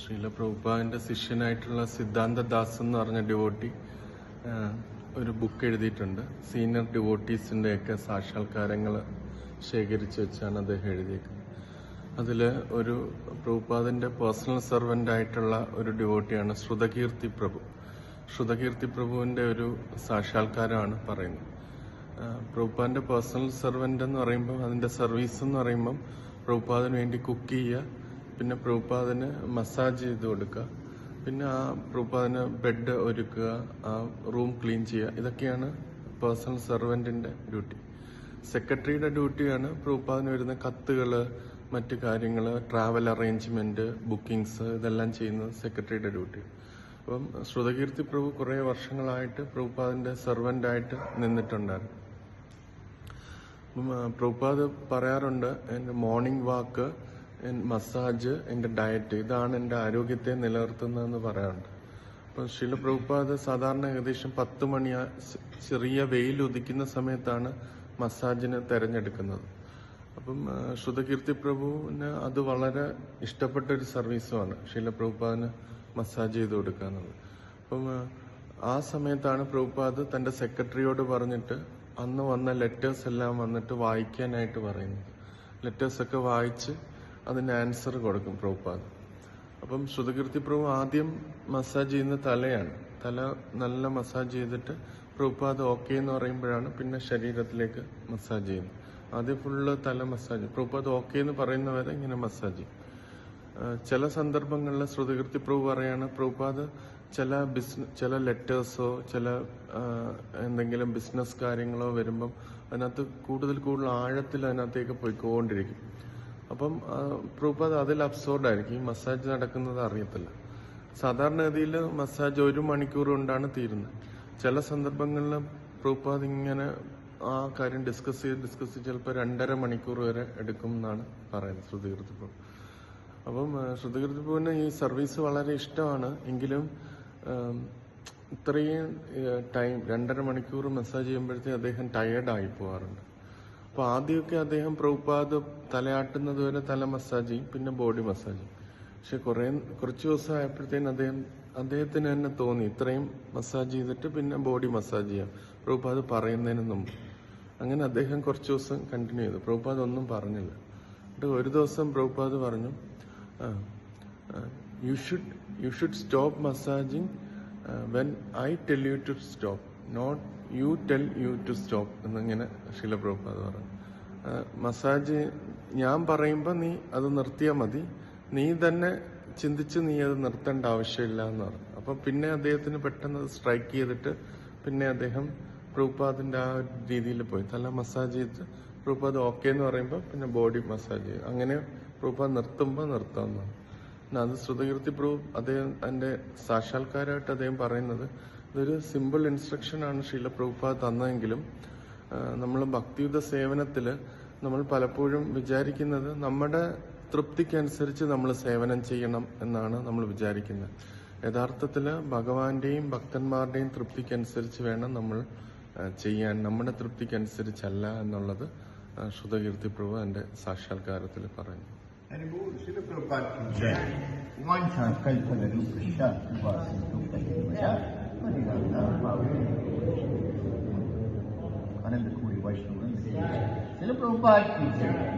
ശ്രീല പ്രഭുപാദിന്റെ ശിഷ്യനായിട്ടുള്ള സിദ്ധാന്ത ദാസ് എന്ന് പറഞ്ഞ ഡിവോട്ടി ഒരു ബുക്ക് എഴുതിയിട്ടുണ്ട്. സീനിയർ ഡിവോട്ടീസിന്റെയൊക്കെ സാക്ഷാത്കാരങ്ങൾ ശേഖരിച്ച് വെച്ചാണ് അദ്ദേഹം എഴുതിയേക്കുന്നത്. അതിൽ ഒരു പ്രഭുപാദിന്റെ പേഴ്സണൽ സെർവന്റ് ആയിട്ടുള്ള ഒരു ഡിവോട്ടിയാണ് ശ്രുതകീർത്തി പ്രഭു. ശ്രുതകീർത്തി പ്രഭുവിന്റെ ഒരു സാക്ഷാത്കാരമാണ് പറയുന്നത്. പ്രഭുപാദിന്റെ പേഴ്സണൽ സെർവന്റ് എന്ന് പറയുമ്പോൾ അതിന്റെ സർവീസ് എന്ന് പറയുമ്പം പ്രഭുപാദിന് വേണ്ടി കുക്ക് ചെയ്യുക പിന്നെ പ്രൂപ്പാദന് മസാജ് ചെയ്ത് കൊടുക്കുക. പിന്നെ ആ പ്രൂപ്പാദന് ബെഡ് ഒരുക്കുക ആ റൂം ക്ലീൻ ചെയ്യുക. ഇതൊക്കെയാണ് പേഴ്സണൽ സെർവന്റിന്റെ ഡ്യൂട്ടി സെക്രട്ടറിയുടെ ഡ്യൂട്ടിയാണ് പ്രൂപ്പാദന് വരുന്ന കത്തുകൾ മറ്റു കാര്യങ്ങൾ ട്രാവൽ അറേഞ്ച്മെന്റ് ബുക്കിങ്സ് ഇതെല്ലാം ചെയ്യുന്നത് സെക്രട്ടറിയുടെ ഡ്യൂട്ടി അപ്പം ശ്രുതകീർത്തി പ്രഭു കുറേ വർഷങ്ങളായിട്ട് പ്രഭുപാദിന്റെ സെർവന്റായിട്ട് നിന്നിട്ടുണ്ടായിരുന്നു. പ്രൂപ്പാദ് പറയാറുണ്ട് എന്റെ മോർണിംഗ് വാക്ക് മസാജ് എന്റെ ഡയറ്റ് ഇതാണ് എന്റെ ആരോഗ്യത്തെ നിലനിർത്തുന്നതെന്ന് പറയാറുണ്ട്. അപ്പം ശില പ്രഭുപാദ് സാധാരണ ഏകദേശം പത്ത് മണി ചെറിയ വെയിൽ ഉദിക്കുന്ന സമയത്താണ് മസാജിന് തിരഞ്ഞെടുക്കുന്നത്. അപ്പം ശ്രുതകീർത്തി പ്രഭുവിന് അത് വളരെ ഇഷ്ടപ്പെട്ട ഒരു സർവീസുമാണ് ശീല പ്രഭുപാദിന് മസാജ് ചെയ്ത് കൊടുക്കുക എന്നുള്ളത് അപ്പം ആ, സമയത്താണ് പ്രഭുപാദ് തന്റെ സെക്രട്ടറിയോട് പറഞ്ഞിട്ട് അന്ന് വന്ന ലെറ്റേഴ്സ് എല്ലാം വന്നിട്ട് വായിക്കാനായിട്ട് പറയുന്നത്. ലെറ്റേഴ്സ് ഒക്കെ വായിച്ച് അതിന് ആൻസർ കൊടുക്കും പ്രഭുപാദ്. അപ്പം ശ്രുതകീർത്തി പ്രഭു ആദ്യം മസാജ് ചെയ്യുന്ന തലയാണ്. തല നല്ല മസാജ് ചെയ്തിട്ട് പ്രഭുപാദ് ഓക്കെ എന്ന് പറയുമ്പോഴാണ് പിന്നെ ശരീരത്തിലേക്ക് മസാജ് ചെയ്യുന്നത്. ആദ്യം ഫുള്ള് തല മസാജ് പ്രഭുപാദ് ഓക്കെ എന്ന് പറയുന്നവരെ ഇങ്ങനെ മസാജ് ചെയ്യും. ചില സന്ദർഭങ്ങളിൽ ശ്രുതകീർത്തി പ്രഭു പറയാണ് പ്രഭുപാദ് ചില ബിസിനസ് ചില ലെറ്റേഴ്സോ ചില എന്തെങ്കിലും ബിസിനസ് കാര്യങ്ങളോ വരുമ്പം അതിനകത്ത് കൂടുതൽ കൂടുതൽ ആഴത്തിൽ അതിനകത്തേക്ക് പോയിക്കൊണ്ടിരിക്കും. അപ്പം പ്രൂപ്പത് അതിൽ അബ്സോർഡ് ആയിരിക്കും. ഈ മസാജ് നടക്കുന്നത് അറിയത്തില്ല. സാധാരണഗതിയിൽ മസാജ് ഒരു മണിക്കൂർ കൊണ്ടാണ് തീരുന്നത്. ചില സന്ദർഭങ്ങളിൽ പ്രൂപ്പത് ഇങ്ങനെ ആ കാര്യം ഡിസ്കസ് ചെയ്ത് ഡിസ്കസ് ചെയ്ത് ചിലപ്പോൾ രണ്ടര മണിക്കൂർ വരെ എടുക്കും എന്നാണ് പറയുന്നത് ശ്രുതികൃതിപ്പൂ അപ്പം ശ്രുതികൃതിപ്പൂവിന് ഈ സർവീസ് വളരെ ഇഷ്ടമാണ്. എങ്കിലും ഇത്രയും ടൈം രണ്ടര മണിക്കൂർ മസാജ് ചെയ്യുമ്പോഴത്തേക്കും അദ്ദേഹം ടയേർഡായി പോകാറുണ്ട്. അപ്പൊ ആദ്യമൊക്കെ അദ്ദേഹം പ്രഭുപാദ് തലയാട്ടുന്നത് വരെ തല മസാജ് ചെയ്യും പിന്നെ ബോഡി മസാജ് ചെയ്യും. പക്ഷെ കുറെ കുറച്ച് ദിവസം ആയപ്പോഴത്തേന് അദ്ദേഹം അദ്ദേഹത്തിന് തന്നെ തോന്നി ഇത്രയും മസാജ് ചെയ്തിട്ട് പിന്നെ ബോഡി മസാജ് ചെയ്യാം. പ്രഭുപാദ് പറയുന്നതിന് മുമ്പ്. അങ്ങനെ അദ്ദേഹം കുറച്ച് ദിവസം കണ്ടിന്യൂ ചെയ്തു. പ്രഭുപാദ് ഒന്നും പറഞ്ഞില്ല. എന്നിട്ട് ഒരു ദിവസം പ്രഭുപാദ് പറഞ്ഞു you should you should stop massaging when I tell you to stop not you tell you to stop എന്നിങ്ങനെ ശിലപ്രഭുപാദ് പറഞ്ഞു. മസാജ് ഞാൻ പറയുമ്പോൾ നീ അത് നിർത്തിയാൽ മതി. നീ തന്നെ ചിന്തിച്ച് നീ അത് നിർത്തേണ്ട ആവശ്യമില്ല എന്ന് പറഞ്ഞു. അപ്പം പിന്നെ അദ്ദേഹത്തിന് പെട്ടെന്ന് സ്ട്രൈക്ക് ചെയ്തിട്ട് പിന്നെ അദ്ദേഹം പ്രഭുപാദിന്റെ ആ രീതിയിൽ പോയി. തല മസാജ് ചെയ്ത് പ്രൂപാദ് ഓക്കെ എന്ന് പറയുമ്പോൾ പിന്നെ ബോഡി മസാജ് ചെയ്യും. അങ്ങനെ പ്രൂപാദ് നിർത്തുമ്പോൾ നിർത്താവുന്നതാണ് പിന്നെ അത് ശ്രുതകീർത്തി പ്രഭു അദ്ദേഹം എന്റെ സാക്ഷാത്കാരമായിട്ട് അദ്ദേഹം പറയുന്നത് ഇതൊരു സിമ്പിൾ ഇൻസ്ട്രക്ഷൻ ആണ് ശീല പ്രഭുപാദ് തന്നതെങ്കിലും നമ്മൾ ഭക്തിയുത സേവനത്തിൽ നമ്മൾ പലപ്പോഴും വിചാരിക്കുന്നത് നമ്മുടെ തൃപ്തിക്കനുസരിച്ച് നമ്മൾ സേവനം ചെയ്യണം എന്നാണ് നമ്മൾ വിചാരിക്കുന്നത്. യഥാർത്ഥത്തിൽ ഭഗവാന്റെയും ഭക്തന്മാരുടെയും തൃപ്തിക്കനുസരിച്ച് വേണം നമ്മൾ ചെയ്യാൻ. നമ്മുടെ തൃപ്തിക്കനുസരിച്ചല്ല എന്നുള്ളത് ശ്രുതകീർത്തി പ്രഭു എന്റെ സാക്ഷാത്കാരത്തിൽ പറഞ്ഞു. आणि Anil Kuri, Vaishnav, Sila Prabhupada teacher.